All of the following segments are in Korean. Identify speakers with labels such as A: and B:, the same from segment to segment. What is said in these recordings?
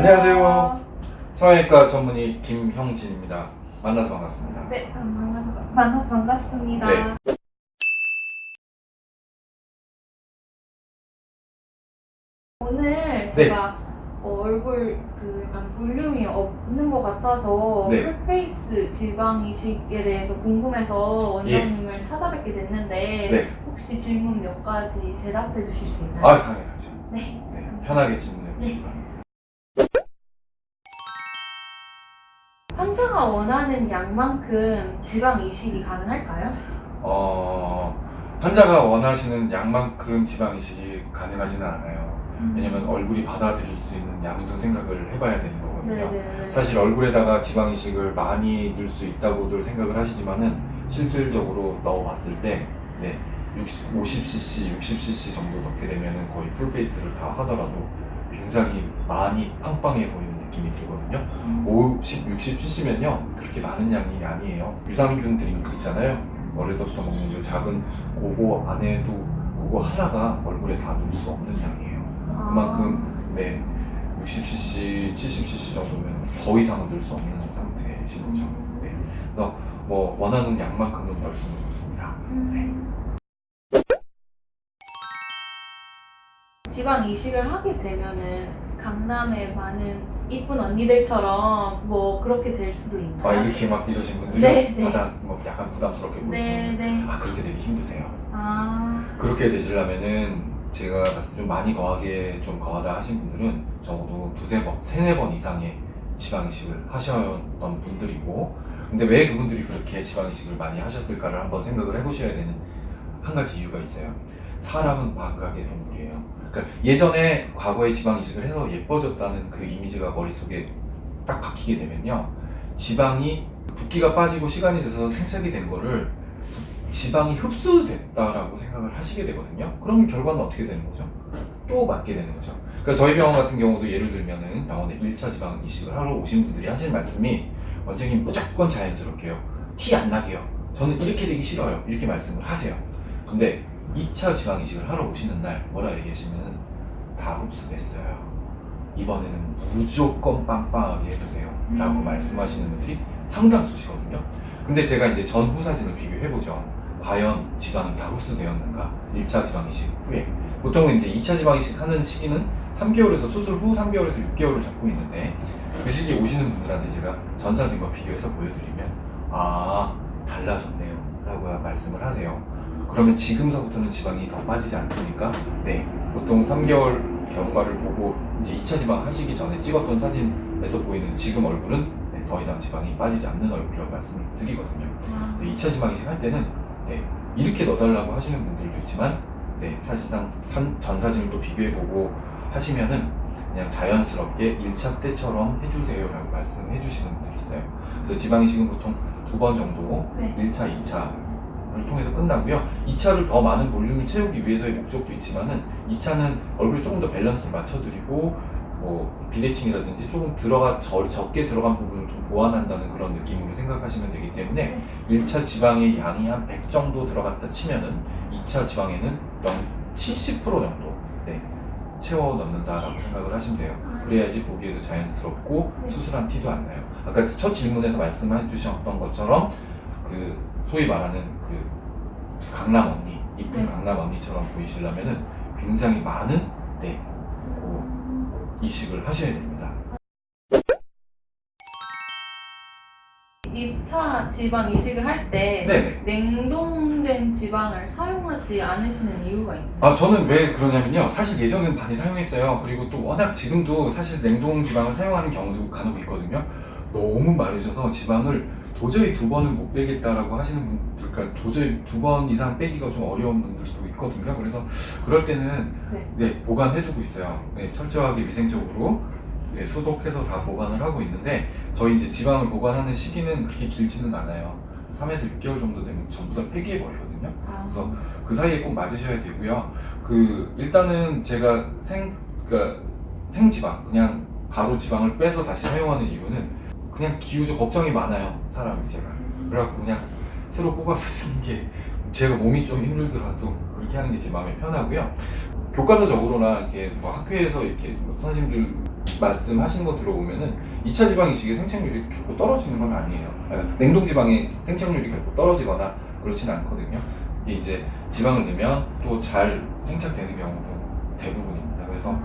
A: 안녕하세요. 성형외과 전문의 김형진입니다. 만나서 반갑습니다.
B: 네, 만나서, 만나서 반갑습니다.
A: 네.
B: 오늘 제가 어, 얼굴 그 약간 볼륨이 없는 것 같아서
A: 네.
B: 풀페이스 지방 이식에 대해서 궁금해서 원장님을 찾아뵙게 됐는데
A: 네.
B: 혹시 질문 몇 가지 대답해 주실 수 있나요?
A: 아, 당연하죠.
B: 네.
A: 네, 편하게 질문해 주시기 바랍니다.
B: 환자가 원하는 양만큼 지방 이식이 가능할까요?
A: 어, 환자가 원하시는 양만큼 지방 이식이 가능하지는 않아요. 왜냐면 얼굴이 받아들일 수 있는 양도 생각을 해봐야 되는 거거든요.
B: 네네.
A: 사실 얼굴에다가 지방 이식을 많이 넣을 수 있다고들 생각을 하시지만은 실질적으로 넣어봤을 때 네, 60, 50cc, 60cc 정도 넣게 되면은 거의 풀 페이스를 다 하더라도 굉장히 많이 빵빵해 보이는 느낌이 들거든요.
B: 음.
A: 50, 60cc면요 그렇게 많은 양이 아니에요. 유산균 드링크 있잖아요. 어려서부터 먹는 요 작은 그거 안에도 그거 하나가 얼굴에 다 넣을 수 없는 양이에요.
B: 아.
A: 그만큼 네 60cc, 70cc 정도면 더 이상은 넣을 수 없는 상태이신 거죠. 네. 그래서 뭐 원하는 양만큼은 넣을 수는 없습니다.
B: 음. 지방 이식을 하게 되면은 강남의 많은 이쁜 언니들처럼 뭐 그렇게 될 수도
A: 아
B: 있나요?
A: 이렇게 막 이러신 분들이
B: 네, 네.
A: 바다 뭐 약간 부담스럽게
B: 네,
A: 보이시는
B: 네.
A: 아 그렇게 되게 힘드세요.
B: 아,
A: 그렇게 되시려면은 제가 봤을 때 좀 많이 거하게 좀 거하다 하신 분들은 적어도 두세 번, 세네 번 이상의 지방 이식을 하셨던 분들이고 근데 왜 그분들이 그렇게 지방 이식을 많이 하셨을까를 한번 생각을 해보셔야 되는 한 가지 이유가 있어요. 사람은 반각의 동물이에요. 그러니까 예전에 과거에 지방 이식을 해서 예뻐졌다는 그 이미지가 머릿속에 딱 박히게 되면요. 지방이 붓기가 빠지고 시간이 돼서 생착이 된 거를 지방이 흡수됐다라고 생각을 하시게 되거든요. 그럼 결과는 어떻게 되는 거죠? 또 맞게 되는 거죠. 그러니까 저희 병원 같은 경우도 예를 들면은 병원에 1차 지방 이식을 하러 오신 분들이 하실 말씀이 원장님 무조건 자연스럽게요. 티 안 나게요. 저는 이렇게 되기 싫어요. 이렇게 말씀을 하세요. 근데 2차 지방 이식을 하러 오시는 날 뭐라 얘기하시면은 다 흡수됐어요. 이번에는 무조건 빵빵하게 해주세요. 라고
B: 음.
A: 말씀하시는 분들이 상당수시거든요. 근데 제가 이제 전후 사진을 비교해보죠. 과연 지방이 다 흡수되었는가? 1차 지방 이식 후에. 보통은 이제 2차 지방 이식 하는 시기는 3개월에서 수술 후 3개월에서 6개월을 잡고 있는데 그 시기에 오시는 분들한테 제가 전 사진과 비교해서 보여드리면 아, 달라졌네요. 라고 말씀을 하세요. 그러면 지금서부터는 지방이 더 빠지지 않습니까? 네. 보통 3개월 경과를 보고 이제 2차 지방 하시기 전에 찍었던 사진에서 보이는 지금 얼굴은 네, 더 이상 지방이 빠지지 않는 얼굴이라고 말씀을 드리거든요.
B: 아,
A: 그래서 2차 지방 이식 할 때는 네, 이렇게 넣어달라고 하시는 분들도 있지만 네, 사실상 산- 전 사진을 또 비교해보고 하시면은 그냥 자연스럽게 1차 때처럼 해주세요라고 말씀해 주시는 분들이 있어요. 그래서 지방 이식은 보통 두 번 정도
B: 네.
A: 1차, 2차를 통해서 끝나고요. 2차를 더 많은 볼륨을 채우기 위해서의 목적도 있지만은 2차는 얼굴에 조금 더 밸런스를 맞춰드리고 뭐 비대칭이라든지 조금 들어가 절- 적게 들어간 부분을 좀 보완한다는 그런 느낌으로 생각하시면 되기 때문에 1차 지방의 양이 한 100 정도 들어갔다 치면은 2차 지방에는 0, 70% 정도 네, 채워 넣는다라고 생각을 하시면 돼요. 그래야지 보기에도 자연스럽고
B: 네.
A: 수술한 티도 안 나요. 아까 첫 질문에서 말씀해 주셨던 것처럼 그 소위 말하는 그 강남 언니, 이쁜
B: 네.
A: 강남 언니처럼 보이시려면은 굉장히 많은 네, 그 이식을 하셔야 됩니다.
B: 2차 지방 이식을 할때
A: 네네.
B: 냉동된 지방을 사용하지 않으시는 이유가 있나요?
A: 아 저는 왜 그러냐면요. 사실 예전에는 많이 사용했어요. 그리고 또 워낙 지금도 사실 냉동 지방을 사용하는 경우도 간혹 있거든요. 너무 많으셔서 지방을 도저히 두 번은 못 빼겠다라고 하시는 분들, 그러니까 도저히 두 번 이상 빼기가 좀 어려운 분들도 있거든요. 그래서 그럴 때는
B: 네.
A: 네, 보관해두고 있어요. 네, 철저하게 위생적으로 네, 소독해서 다 보관을 하고 있는데 저희 이제 지방을 보관하는 시기는 그렇게 길지는 않아요. 3에서 6개월 정도 되면 전부 다 폐기해 버리거든요.
B: 아,
A: 그래서 그 사이에 꼭 맞으셔야 되고요. 그 일단은 제가 생 그러니까 생지방 그냥 바로 지방을 빼서 다시 사용하는 이유는 그냥 기우죠 걱정이 많아요 사람이 제가 그래갖고 그냥 새로 뽑아서 쓰는 게 제가 몸이 좀 힘들더라도 그렇게 하는 게 제 마음에 편하고요. 교과서적으로나 이렇게 뭐 학교에서 이렇게 뭐 선생님들 말씀하신 거 들어보면은 2차 지방 이식의 생착률이 결코 떨어지는 건 아니에요. 그러니까 냉동 지방의 생착률이 결코 떨어지거나 그렇지는 않거든요. 이게 이제 지방을 넣으면 또 잘 생착되는 경우도 대부분입니다. 그래서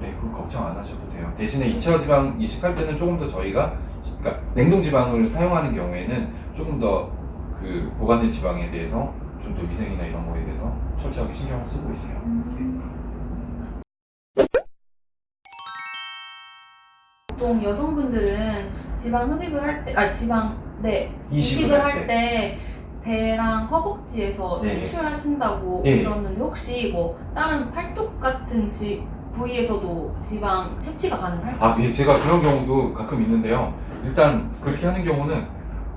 A: 네, 그거 걱정 안 하셔도 돼요. 대신에 2차 지방 이식할 때는 조금 더 저희가 그러니까 냉동 지방을 사용하는 경우에는 조금 더 그 보관된 지방에 대해서 좀 더 위생이나 이런 거에 대해서 철저하게 신경을 쓰고 있어요.
B: 보통 여성분들은 지방 흡입을 할 때, 아 지방 네
A: 이식을
B: 이식을 할할때 배랑 허벅지에서
A: 네.
B: 추출하신다고
A: 네.
B: 들었는데 혹시 뭐 다른 팔뚝 같은 지, 부위에서도 지방 채취가 가능할까요?
A: 아, 예, 제가 그런 경우도 가끔 있는데요. 일단 그렇게 하는 경우는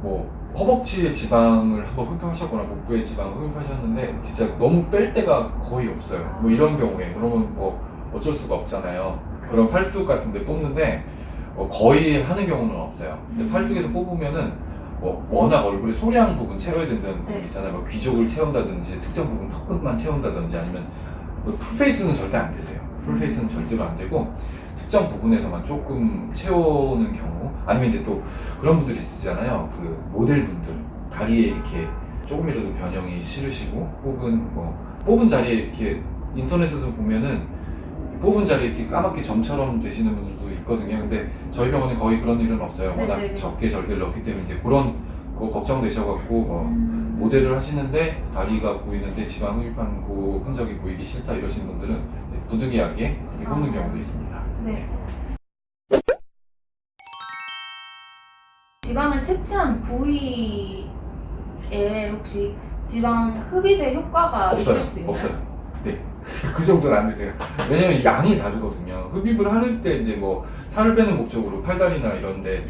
A: 뭐 허벅지의 지방을 한번 흡입하셨거나 복부의 지방을 흡입하셨는데 진짜 너무 뺄 데가 거의 없어요. 뭐 이런 경우에 그러면 뭐 어쩔 수가 없잖아요. 그런 팔뚝 같은데 뽑는데 어, 거의 하는 경우는 없어요. 근데 팔뚝에서 뽑으면은 뭐 워낙 얼굴에 소량 부분 채워야 된다는 부분
B: 네.
A: 있잖아요. 뭐 귀족을 채운다든지 특정 부분 턱끝만 채운다든지 아니면 뭐 풀페이스는 절대 안 되세요. 풀페이스는 절대로 안 되고 특정 부분에서만 조금 채우는 경우 아니면 이제 또 그런 분들 있으시잖아요. 그 모델분들 다리에 이렇게 조금이라도 변형이 싫으시고 혹은 뭐 뽑은 자리에 이렇게 인터넷에서 보면은 뽑은 자리에 이렇게 까맣게 점처럼 되시는 분들도 있거든요. 근데 저희 병원에 거의 그런 일은 없어요. 워낙
B: 네네네.
A: 적게 절개를 넣기 때문에 이제 그런 거 걱정되셔갖고 뭐
B: 음.
A: 모델을 하시는데 다리가 보이는데 지방 흡입한 그 흔적이 보이기 싫다 이러신 분들은 부득이하게 그렇게 뽑는
B: 아.
A: 경우도 있습니다.
B: 네. 지방을 채취한 부위에 혹시 지방 흡입의 효과가
A: 없어요.
B: 있을 수 있나요?
A: 없어요. 네. 그 정도는 안 되세요. 왜냐면 이 양이 다르거든요. 흡입을 할 때 이제 뭐 살을 빼는 목적으로 팔다리나 이런데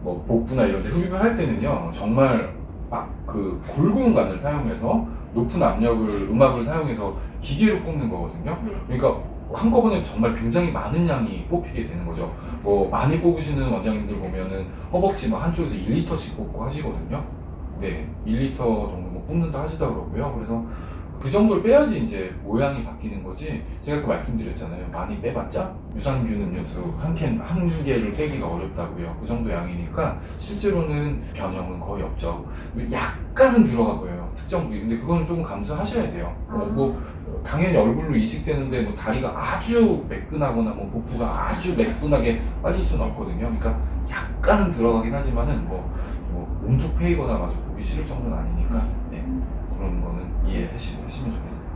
A: 뭐 복부나 이런데 흡입을 할 때는요 정말 막 그 굵은 관을 사용해서 높은 압력을 음압을 사용해서 기계로 뽑는 거거든요.
B: 네.
A: 그러니까 한꺼번에 정말 굉장히 많은 양이 뽑히게 되는 거죠. 뭐 많이 뽑으시는 원장님들 보면은 허벅지 뭐 한쪽에서 1리터씩 뽑고 하시거든요. 네, 1리터 정도 뭐 뽑는다 하시다 그러고요. 그래서 그 정도를 빼야지 이제 모양이 바뀌는 거지. 제가 그 말씀드렸잖아요. 많이 빼봤자 유산균 음료수 한 캔 한 개를 빼기가 어렵다고요. 그 정도 양이니까 실제로는 변형은 거의 없죠. 약간은 들어가고요. 특정 부위. 근데 그거는 조금 감수하셔야 돼요. 어, 뭐 당연히 얼굴로 이식되는데 뭐 다리가 아주 매끈하거나 뭐 복부가 아주 매끈하게 빠질 수는 없거든요. 그러니까 약간은 들어가긴 하지만은 뭐, 뭐 움푹 패이거나 아주 보기 싫을 정도는 아니니까 네, 그런 거는 이해하시면 하시면 좋겠습니다.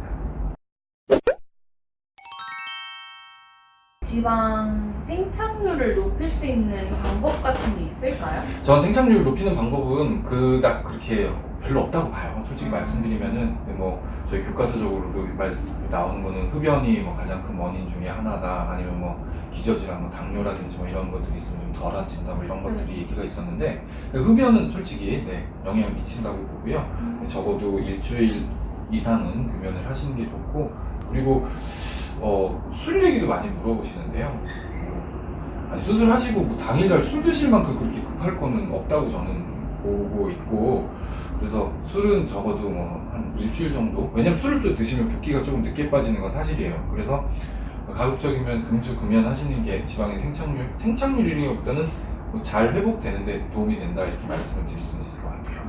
B: 지방 생착률을 높일 수 있는 방법 같은 게 있을까요?
A: 전 생착률 높이는 방법은 그닥 그렇게 별로 없다고 봐요. 솔직히 말씀드리면은 뭐 저희 교과서적으로도 말씀 나오는 거는 흡연이 뭐 가장 큰 원인 중에 하나다. 아니면 뭐 기저질환, 뭐 당뇨라든지 뭐 이런 것들이 있으면 좀덜 앉힌다 뭐 이런 것들이 얘기가 있었는데 흡연은 솔직히 네, 영향을 미친다고 보고요. 적어도 일주일 이상은 금연을 하시는 게 좋고 그리고 어, 술 얘기도 많이 물어보시는데요. 뭐, 아니 수술하시고 뭐 당일날 술 드실 만큼 그렇게 급할 거는 없다고 저는 보고 있고 그래서 술은 적어도 뭐 한 일주일 정도 왜냐면 술을 또 드시면 붓기가 조금 늦게 빠지는 건 사실이에요. 그래서 가급적이면 금주 금연 하시는 게 지방의 생착률 생착률이라기보다는 뭐 잘 회복되는데 도움이 된다 이렇게 말씀을 드릴 수는 있을 것 같아요.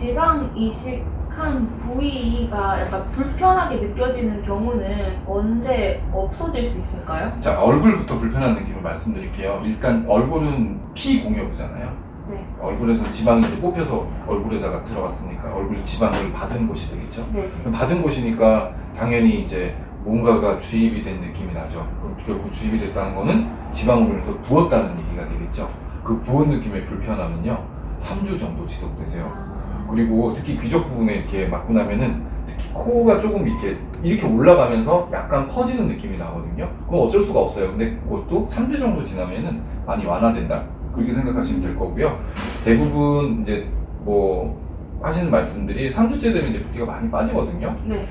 B: 지방 이식한 부위가 약간 불편하게 느껴지는 경우는 언제 없어질 수 있을까요?
A: 자 얼굴부터 불편한 느낌을 말씀드릴게요. 일단 얼굴은 피공여부잖아요.
B: 네.
A: 얼굴에서 지방이 이제 뽑혀서 얼굴에다가 들어갔으니까 얼굴 지방을 받은 곳이 되겠죠.
B: 네.
A: 받은 곳이니까 당연히 이제 뭔가가 주입이 된 느낌이 나죠. 그럼 결국 주입이 됐다는 거는 지방을 더 부었다는 얘기가 되겠죠. 그 부은 느낌의 불편함은요, 3주 정도 지속되세요.
B: 아,
A: 그리고 특히 귀족 부분에 이렇게 맞고 나면은 특히 코가 조금 이렇게 이렇게 올라가면서 약간 퍼지는 느낌이 나거든요. 그건 어쩔 수가 없어요. 근데 그것도 3주 정도 지나면은 많이 완화된다. 그렇게 생각하시면 될 거고요. 대부분 이제 뭐 하시는 말씀들이 3주째 되면 이제 붓기가 많이 빠지거든요.
B: 네.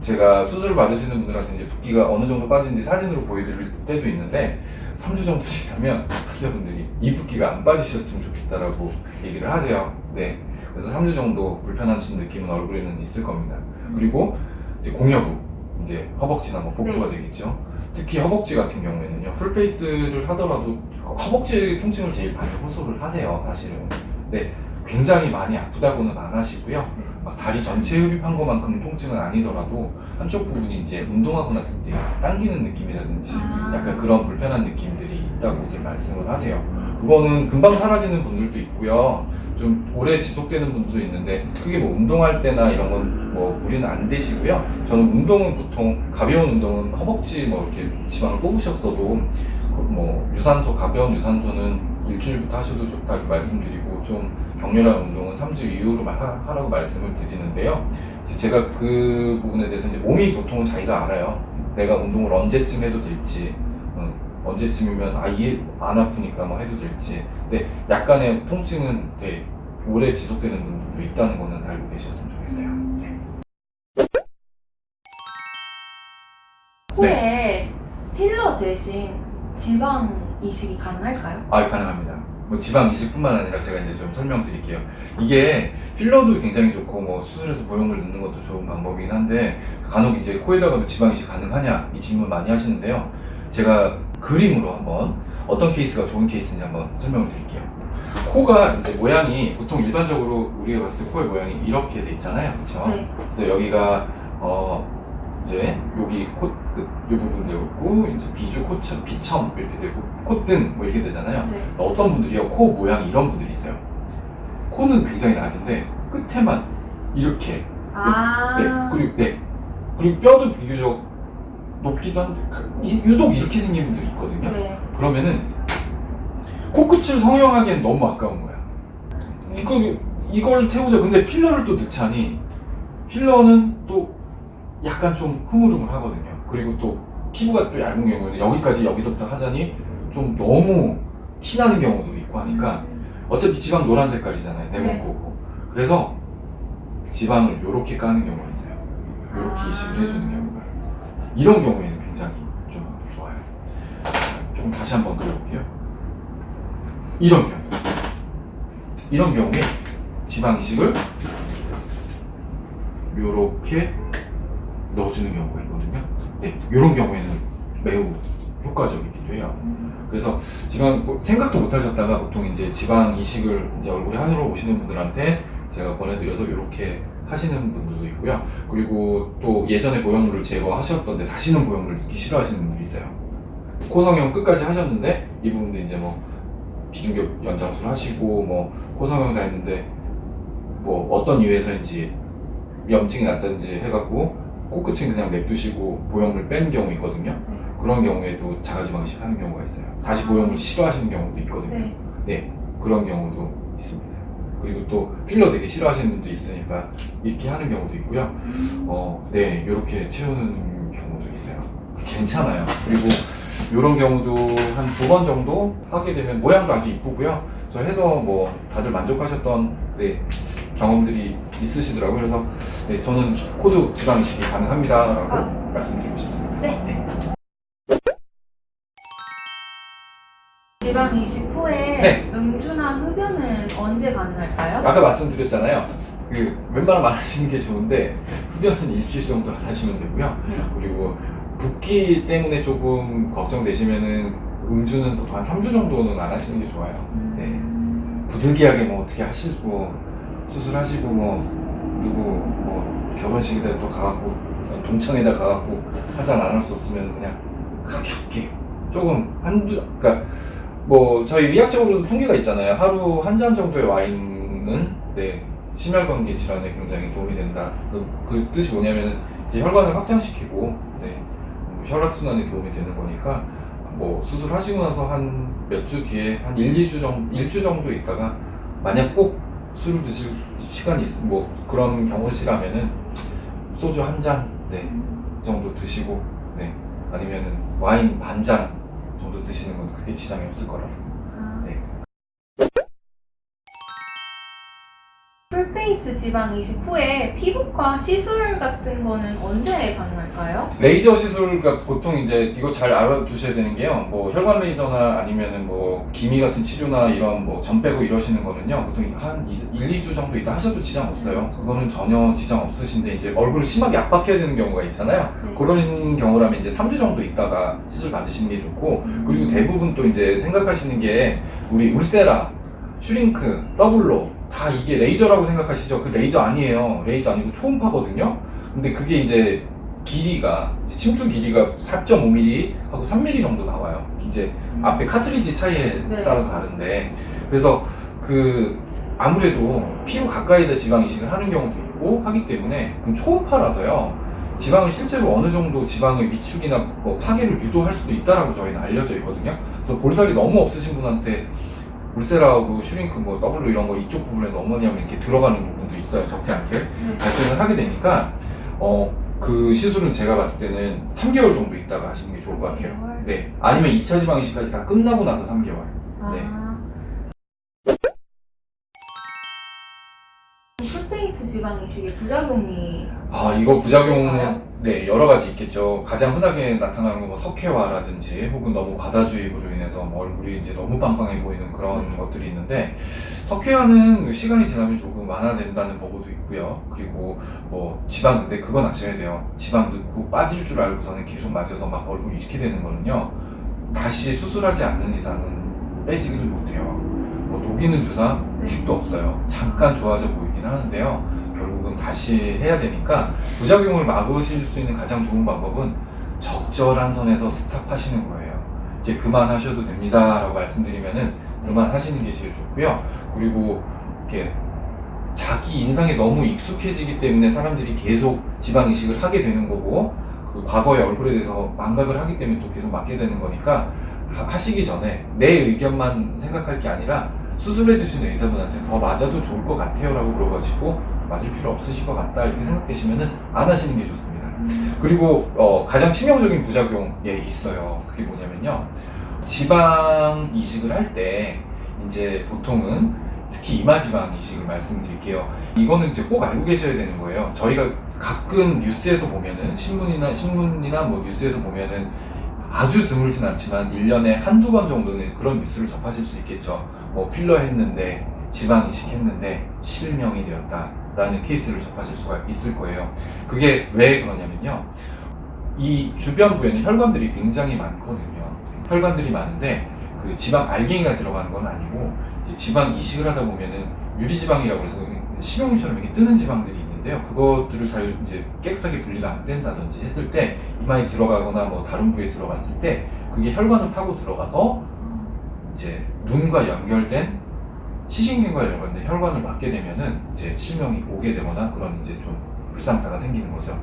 A: 제가 수술을 받으시는 분들한테 이제 붓기가 어느 정도 빠진지 사진으로 보여드릴 때도 있는데 3주 정도 지나면 환자분들이 이 붓기가 안 빠지셨으면 좋겠다라고 얘기를 하세요. 네. 그래서 3주 정도 불편하신 느낌은 얼굴에는 있을 겁니다. 그리고 이제 공여부 이제 허벅지나 뭐 복부가 되겠죠. 특히 허벅지 같은 경우에는요, 풀페이스를 하더라도 허벅지 통증을 제일 많이 호소를 하세요, 사실은. 근데 굉장히 많이 아프다고는 안 하시고요. 막 다리 전체 흡입한 것만큼 통증은 아니더라도 한쪽 부분이 이제 운동하고 났을 때 당기는 느낌이라든지
B: 아.
A: 약간 그런 불편한 느낌들이 있다고들 말씀을 하세요. 그거는 금방 사라지는 분들도 있고요. 좀 오래 지속되는 분들도 있는데 크게 뭐 운동할 때나 이런 건 뭐 무리는 안 되시고요. 저는 운동은 보통 가벼운 운동은 허벅지 뭐 이렇게 지방을 뽑으셨어도 그뭐 유산소 가벼운 유산소는 일주일부터 하셔도 좋다 이렇게 말씀드리고 좀 격렬한 운동은 3주 이후로 하- 하라고 말씀을 드리는데요. 제가 그 부분에 대해서 이제 몸이 보통은 자기가 알아요. 내가 운동을 언제쯤 해도 될지, 응, 언제쯤이면 아예 안 아프니까 뭐 해도 될지. 근데 약간의 통증은 되게 오래 지속되는 분들도 있다는 거는 알고 계셨으면 좋겠어요. 네.
B: 코에 필러 대신 지방 이식이 가능할까요?
A: 아, 가능합니다. 뭐 지방 이식뿐만 아니라 제가 이제 좀 설명드릴게요. 이게 필러도 굉장히 좋고 뭐 수술해서 보형물 넣는 것도 좋은 방법이긴 한데 간혹 이제 코에다가도 지방 이식 가능하냐 이 질문 많이 하시는데요. 제가 그림으로 한번 어떤 케이스가 좋은 케이스인지 한번 설명을 드릴게요. 코가 이제 모양이 보통 일반적으로 우리가 봤을 때 코의 모양이 이렇게 돼 있잖아요. 그렇죠?
B: 네.
A: 그래서 여기가 어 이제 여기 콧끝 이 부분 되었고 이제 비주 코점 비점 이렇게 되고 콧등 뭐 이렇게 되잖아요.
B: 네.
A: 어떤 분들이요 코 모양이 이런 분들이 있어요. 코는 굉장히 낮은데 끝에만 이렇게
B: 아.
A: 네 그리고 네 그리고 뼈도 비교적 높기도 한데 가- 이- 유독 이렇게 생긴 분들이 있거든요.
B: 네.
A: 그러면은 코끝을 성형하기엔 너무 아까운 거야. 이거 이걸 채우자. 근데 필러를 또 넣자니 필러는 또 약간 좀 흐물흐물하거든요. 그리고 또 피부가 또 얇은 경우에는 여기까지 여기서부터 하자니 좀 너무 티 나는 경우도 있고 하니까 어차피 지방 노란 색깔이잖아요.
B: 네.
A: 네모코고. 그래서 지방을 요렇게 까는 경우가 있어요. 요렇게
B: 아.
A: 이식을 해주는 경우가. 이런 경우에는 굉장히 좀 좋아요. 좀 다시 한번 그려볼게요. 이런 경우. 이런 경우에 지방 이식을 요렇게 넣어주는 경우가 있거든요. 네, 이런 경우에는 매우 효과적이기도 해요. 그래서 뭐 생각도 못 하셨다가 보통 이제 지방 이식을 이제 얼굴에 하러 오시는 분들한테 제가 보내드려서 이렇게 하시는 분들도 있고요. 그리고 또 예전에 보형물을 제거하셨던데 다시는 보형물을 넣기 싫어하시는 분들이 있어요. 코성형 끝까지 하셨는데 이 부분도 이제 뭐 비중격 연장술 하시고 뭐 코성형 다 했는데 뭐 어떤 이유에서인지 염증이 났다든지 해갖고 코끝은 그냥 냅두시고 보형물 뺀 경우 있거든요.
B: 네.
A: 그런 경우에도 자가지방이식 하는 경우가 있어요. 다시 보형물 싫어하시는 경우도 있거든요.
B: 네.
A: 네, 그런 경우도 있습니다. 그리고 또 필러 되게 싫어하시는 분도 있으니까 이렇게 하는 경우도 있고요. 어, 네, 이렇게 채우는 경우도 있어요. 괜찮아요. 그리고 이런 경우도 한 두 번 정도 하게 되면 모양도 아주 이쁘고요. 저 해서 뭐 다들 만족하셨던 네, 경험들이 있으시더라고요. 그래서 네, 저는 코드 지방 이식이 가능합니다라고
B: 아.
A: 말씀드리고 싶습니다.
B: 네. 지방 이식 후에
A: 네.
B: 음주나 흡연은 언제 가능할까요?
A: 아까 말씀드렸잖아요. 그 웬만하면 안 하시는 게 좋은데 흡연은 일주일 정도 안 하시면 되고요.
B: 네.
A: 그리고 붓기 때문에 조금 걱정되시면은 음주는 보통 한 3주 정도는 안 하시는 게 좋아요. 네.
B: 음.
A: 부득이하게 뭐 어떻게 하시고 뭐 수술하시고 뭐 누구 뭐 결혼식에다 또 가갖고 동창회다 가갖고 한잔 안 할 수 없으면 그냥 가볍게 조금 한두 그러니까 뭐 저희 의학적으로도 통계가 있잖아요. 하루 한 잔 정도의 와인은 네 심혈관계 질환에 굉장히 도움이 된다. 그, 그 뜻이 뭐냐면은 이제 혈관을 확장시키고 네 혈액 순환에 도움이 되는 거니까 뭐 수술하시고 나서 한 몇 주 뒤에 한 1, 2주 정도, 1주 정도 있다가 만약 꼭 술을 드실 시간이 있, 뭐 그런 경우시라면은 소주 한 잔, 네, 정도 드시고, 네, 아니면은 와인 반 잔 정도 드시는 건 크게 지장이 없을 거라
B: 페이스 지방 이식 후에 피부과 시술 같은 거는 언제 가능할까요?
A: 레이저 시술가 보통 이제 이거 잘 알아두셔야 되는 게요. 뭐 혈관 레이저나 아니면은 뭐 기미 같은 치료나 이런 뭐 점 빼고 이러시는 거는요. 보통 한 1, 2주 정도 있다 하셔도 지장 없어요. 그거는 전혀 지장 없으신데 이제 얼굴을 심하게 압박해야 되는 경우가 있잖아요.
B: 네.
A: 그런 경우라면 이제 3주 정도 있다가 시술 받으시는 게 좋고 그리고 대부분 또 이제 생각하시는 게 우리 울세라, 슈링크, 더블로 다 이게 레이저라고 생각하시죠? 그 레이저 아니에요. 레이저 아니고 초음파거든요. 근데 그게 이제 길이가 침투 길이가 4.5mm 하고 3mm 정도 나와요. 이제
B: 음.
A: 앞에 카트리지 차이에
B: 네.
A: 따라서 다른데 그래서 그 아무래도 피부 가까이다 지방 이식을 하는 경우도 있고 하기 때문에 그럼 초음파라서요. 지방을 실제로 어느 정도 지방의 위축이나 뭐 파괴를 유도할 수도 있다라고 저희는 알려져 있거든요. 그래서 볼살이 너무 없으신 분한테 울세라하고 슈링크 뭐 더블로 이런 거 이쪽 부분에 너무냐면 이렇게 들어가는 부분도 있어요. 적지 않게
B: 네.
A: 발생을 하게 되니까 어 그 시술은 제가 봤을 때는 3개월 정도 있다가 하시는 게 좋을 것 같아요.
B: 3개월?
A: 네. 아니면 2차 지방 이식까지 다 끝나고 나서 3개월. 네.
B: 아. 풀페이스 지방 이식의 부작용이
A: 아 이거 부작용은? 네 여러 가지 있겠죠. 가장 흔하게 나타나는 건뭐 석회화라든지 혹은 너무 과다주입으로 인해서 뭐 얼굴이 이제 너무 빵빵해 보이는 그런
B: 음.
A: 것들이 있는데 석회화는 시간이 지나면 조금 완화된다는 보고도 있고요. 그리고 뭐 지방 근데 그건 아셔야 돼요. 지방 넣고 빠질 줄 알고서는 계속 맞아서 막 얼굴이 이렇게 되는 거는요. 다시 수술하지 않는 이상은 빼지기를 못해요. 뭐 녹이는 주사
B: 네.
A: 택도 없어요. 잠깐 좋아져 보이긴 하는데요. 결국은 다시 해야 되니까 부작용을 막으실 수 있는 가장 좋은 방법은 적절한 선에서 스탑하시는 거예요. 이제 그만하셔도 됩니다라고 말씀드리면은 그만하시는 게 제일 좋고요. 그리고 이렇게 자기 인상에 너무 익숙해지기 때문에 사람들이 계속 지방 이식을 하게 되는 거고 그 과거의 얼굴에 대해서 망각을 하기 때문에 또 계속 맞게 되는 거니까 하- 하시기 전에 내 의견만 생각할 게 아니라 수술해 주시는 의사분한테 더 맞아도 좋을 것 같아요라고 물어가지고 맞을 필요 없으실 것 같다 이렇게 생각되시면은 안 하시는 게 좋습니다. 그리고 어, 가장 치명적인 부작용 예 있어요. 그게 뭐냐면요. 지방 이식을 할 때 이제 보통은 특히 이마 지방 이식을 말씀드릴게요. 이거는 이제 꼭 알고 계셔야 되는 거예요. 저희가 가끔 뉴스에서 보면은 신문이나 신문이나 뭐 뉴스에서 보면은 아주 드물진 않지만 1년에 한두 번 정도는 그런 뉴스를 접하실 수 있겠죠. 뭐 필러 했는데 지방 이식 했는데 실명이 되었다 라는 케이스를 접하실 수가 있을 거예요. 그게 왜 그러냐면요. 이 주변부에는 혈관들이 굉장히 많거든요. 혈관들이 많은데 그 지방 알갱이가 들어가는 건 아니고 지방 이식을 하다 보면은 유리지방이라고 해서 식용유처럼 이렇게 뜨는 지방들이 있는데요. 그것들을 잘 이제 깨끗하게 분리가 안 된다든지 했을 때 이마에 들어가거나 뭐 다른 부위에 들어갔을 때 그게 혈관을 타고 들어가서 이제 눈과 연결된 시신경과 연결된 혈관을 막게 되면은 이제 실명이 오게 되거나 그런 이제 좀 불상사가 생기는 거죠.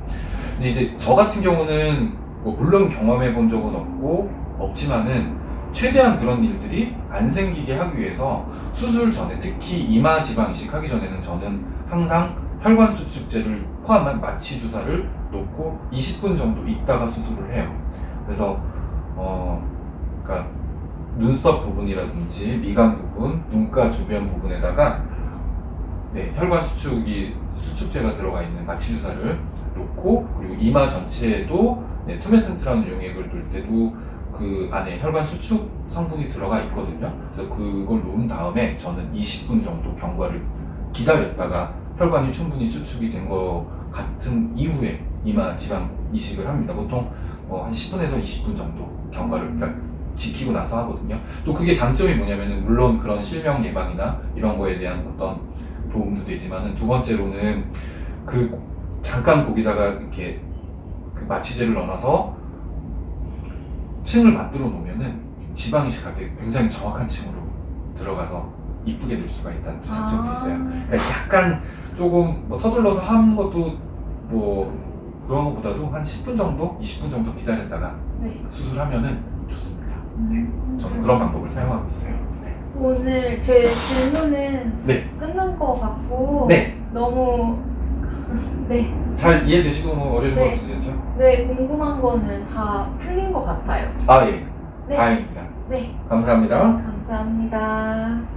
A: 근데 이제 저 같은 경우는 뭐 물론 경험해 본 적은 없고 없지만은 최대한 그런 일들이 안 생기게 하기 위해서 수술 전에 특히 이마 지방 이식 하기 전에는 저는 항상 혈관 수축제를 포함한 마취 주사를 놓고 20분 정도 있다가 수술을 해요. 그래서 어 그러니까 눈썹 부분이라든지 미간 부분, 눈가 주변 부분에다가 네, 혈관 수축이 수축제가 들어가 있는 마취 주사를 놓고 그리고 이마 전체에도 네, 투메센트라는 용액을 놓을 때도 그 안에 혈관 수축 성분이 들어가 있거든요. 그래서 그걸 놓은 다음에 저는 20분 정도 경과를 기다렸다가 혈관이 충분히 수축이 된 것 같은 이후에 이마 지방 이식을 합니다. 보통 어, 한 10분에서 20분 정도 경과를 그러니까 지키고 나서 하거든요. 또 그게 장점이 뭐냐면은 물론 그런 실명 예방이나 이런 거에 대한 어떤 도움도 되지만은 두 번째로는 그 잠깐 거기다가 이렇게 그 마취제를 넣어서 층을 만들어 놓으면은 지방 이식할 때 굉장히 정확한 층으로 들어가서 이쁘게 될 수가 있다는 또 장점이 있어요. 그러니까 약간 조금 뭐 서둘러서 하는 것도 뭐 그런 것보다도 한 10분 정도, 20분 정도 기다렸다가
B: 네.
A: 수술하면은 좋습니다.
B: 음.
A: 저는 그런 방법을 사용하고 있어요. 네.
B: 오늘 제 질문은
A: 네.
B: 끝난 것 같고
A: 네.
B: 너무 네,
A: 잘 이해되시고 뭐 어려운 거
B: 네.
A: 없으셨죠?
B: 네 궁금한 거는 다 풀린 것 같아요.
A: 아 예.
B: 네.
A: 다행입니다.
B: 네,
A: 감사합니다.
B: 감사합니다.